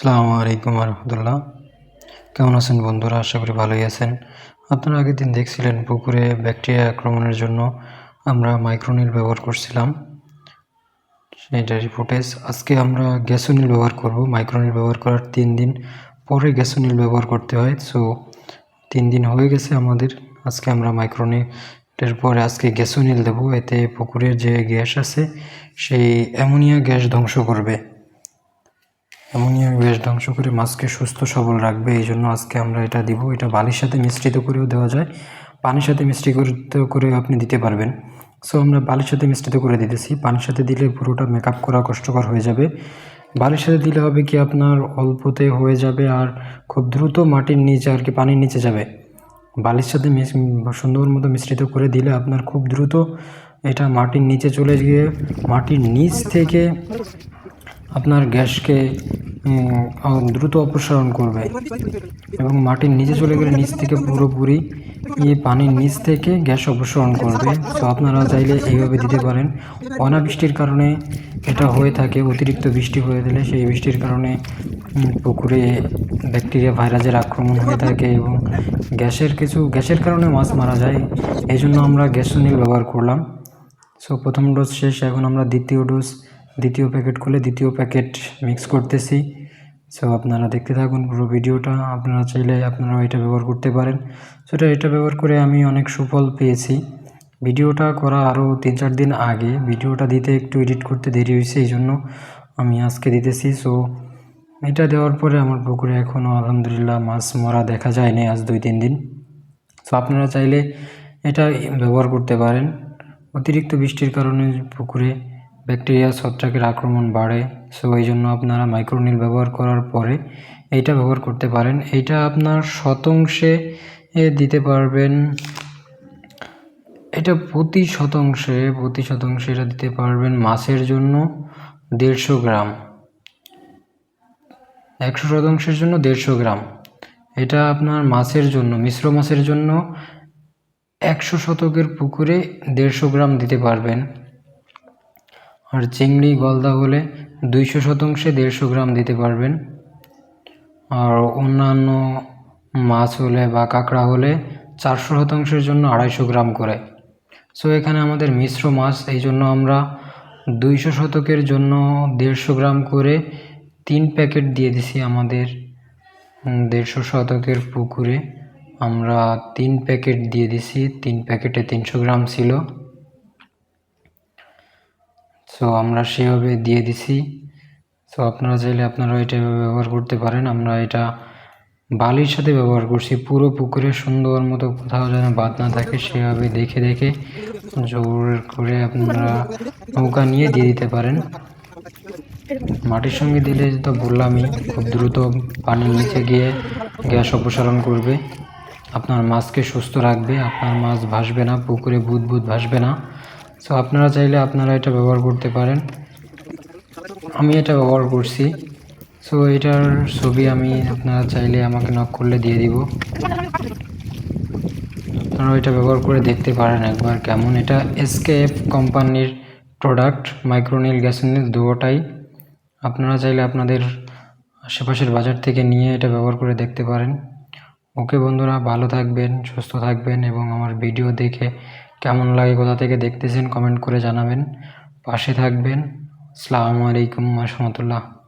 আসসালামু আলাইকুম রহমতুল্লাহ কেমন আছেন বন্ধুরা? আশা করি ভালোই আছেন। আপনারা আগের দিন দেখছিলেন পুকুরে ব্যাকটেরিয়া আক্রমণের জন্য আমরা মাইক্রোনিল ব্যবহার করছিলাম। সেইটারই ফুটেজ। আজকে আমরা গ্যাসোনিল ব্যবহার করব। মাইক্রোনিল ব্যবহার করার তিন দিন পরে গ্যাসোনিল ব্যবহার করতে হয়। সো, তিন দিন হয়ে গেছে আমাদের। আজকে আমরা মাইক্রোনিলের পরে আজকে গ্যাসোনিল দেবো। এতে পুকুরের যে গ্যাস আছে, সেই অ্যামোনিয়া গ্যাস ধ্বংস করবে। অ্যামোনিয়া গ্যাস ধ্বংস করে মাছকে সুস্থ, সবল রাখবে, এই জন্য আজকে আমরা এটা দিব। এটা বালির সাথে মিশ্রিত করেও দেওয়া যায়। পানির সাথে মিশ্রিত করেও আপনি দিতে পারবেন। সো আমরা বালির সাথে মিশ্রিত করে দিতেছি। পানির সাথে দিলে পুরোটা মেকআপ করা কষ্টকর হয়ে যাবে। বালির সাথে দিলে হবে কি আপনার অল্পতে হয়ে যাবে আর খুব দ্রুত মাটির নিচে আর কি পানির নিচে যাবে। বালির সাথে সুন্দর মতো মিশ্রিত করে দিলে আপনার খুব দ্রুত এটা মাটির নিচে চলে গিয়ে মাটির নিচ থেকে আপনার গ্যাসকে দ্রুত অপসারণ করবে এবং মাটির নিচে চলে গেলে নিচ থেকে পুরোপুরি এই পানির নিচ থেকে গ্যাস অপসারণ করবে। তো আপনারা চাইলে এইভাবে দিতে পারেন। অনাবৃষ্টির কারণে এটা হয়ে থাকে, অতিরিক্ত বৃষ্টি হয়ে দিলে সেই বৃষ্টির কারণে পুকুরে ব্যাকটেরিয়া, ভাইরাসের আক্রমণ হয়ে থাকে এবং গ্যাসের কিছু, গ্যাসের কারণে মাছ মারা যায়। এই জন্য আমরা গ্যাসোনিল ব্যবহার করলাম। সো প্রথম ডোজ শেষ, এখন আমরা দ্বিতীয় ডোজ দ্বিতীয় প্যাকেট খুলে দ্বিতীয় প্যাকেট মিক্স করতেছি। সো আপনারা দেখতে থাকুন পুরো ভিডিওটা। আপনারা চাইলে আপনারা এটা ব্যবহার করতে পারেন। সেটা এটা ব্যবহার করে আমি অনেক সুফল পেয়েছি। ভিডিওটা করা আরও তিন চার দিন আগে। ভিডিওটা দিতে একটু এডিট করতে দেরি হয়েছে, এই জন্য আমি আজকে দিতেছি। সো এটা দেওয়ার পরে আমার পুকুরে এখনও আলহামদুলিল্লাহ মাছ মরা দেখা যায়নি আজ দুই তিন দিন। সো আপনারা চাইলে এটা ব্যবহার করতে পারেন। অতিরিক্ত বৃষ্টির কারণে পুকুরে ব্যাকটেরিয়া ছত্রাকের আক্রমণ বাড়ে সো এই জন্য আপনারা মাইক্রোনিল ব্যবহার করার পরে এইটা ব্যবহার করতে পারেন। এইটা আপনার শতাংশে দিতে পারবেন, এটা প্রতি শতাংশে প্রতি শতাংশে এটা দিতে পারবেন মাছের জন্য দেড়শো গ্রাম। একশো শতাংশের জন্য দেড়শো গ্রাম। এটা আপনার মাছের জন্য, মিশ্র মাছের জন্য একশো শতকের পুকুরে দেড়শো গ্রাম দিতে পারবেন। আর চিংড়ি গলদা হলে দুইশো শতাংশে দেড়শো গ্রাম দিতে পারবেন। আর অন্যান্য মাছ হলে বা কাঁকড়া হলে চারশো শতাংশের জন্য আড়াইশো গ্রাম করে। সো এখানে আমাদের মিশ্র মাছ, এই জন্য আমরা দুইশো শতকের জন্য দেড়শো গ্রাম করে তিন প্যাকেট দিয়ে দিছি আমাদের দেড়শো শতকের পুকুরে। আমরা তিন প্যাকেট দিয়ে দিছি, তিন প্যাকেটে তিনশো গ্রাম ছিল। সো আমরা সেভাবে দিয়ে দিছি। সো আপনারা চাইলে আপনারা এটা ব্যবহার করতে পারেন। আমরা এটা বালির সাথে ব্যবহার করছি। পুরো পুকুরে সুন্দর মতো কোথাও যেন বাদ না থাকে, সেভাবে দেখে দেখে জোর করে আপনারা নৌকা নিয়ে দিয়ে দিতে পারেন। মাটির সঙ্গে দিলে তো বললামই, খুব দ্রুত পানির নিচে গিয়ে গ্যাস অপসারণ করবে। আপনার মাছকে সুস্থ রাখবে। আপনার মাছ ভাসবে না, পুকুরে বুধ বুধ ভাসবে না। সো আপনারা চাইলে আপনারা এটা ব্যবহার করতে পারেন। আমি এটা ব্যবহার করছি। সো এটার ছবি আমি আপনারা চাইলে আমাকে নক করলে দিয়ে দিব। আপনারা এটা ব্যবহার করে দেখতে পারেন একবার কেমন। এটা এসকেএফ কোম্পানির প্রোডাক্ট মাইক্রোনিল গ্যাসোনিল দুটোটাই। আপনারা চাইলে আপনাদের আশেপাশের বাজার থেকে নিয়ে এটা ব্যবহার করে দেখতে পারেন। ওকে বন্ধুরা, ভালো থাকবেন, সুস্থ থাকবেন এবং আমার ভিডিও দেখে কেমন লাগে কোথা থেকে দেখতেছেন কমেন্ট করে জানাবেন। পাশে থাকবেন। আসসালামু আলাইকুম রহমতুল্লাহ।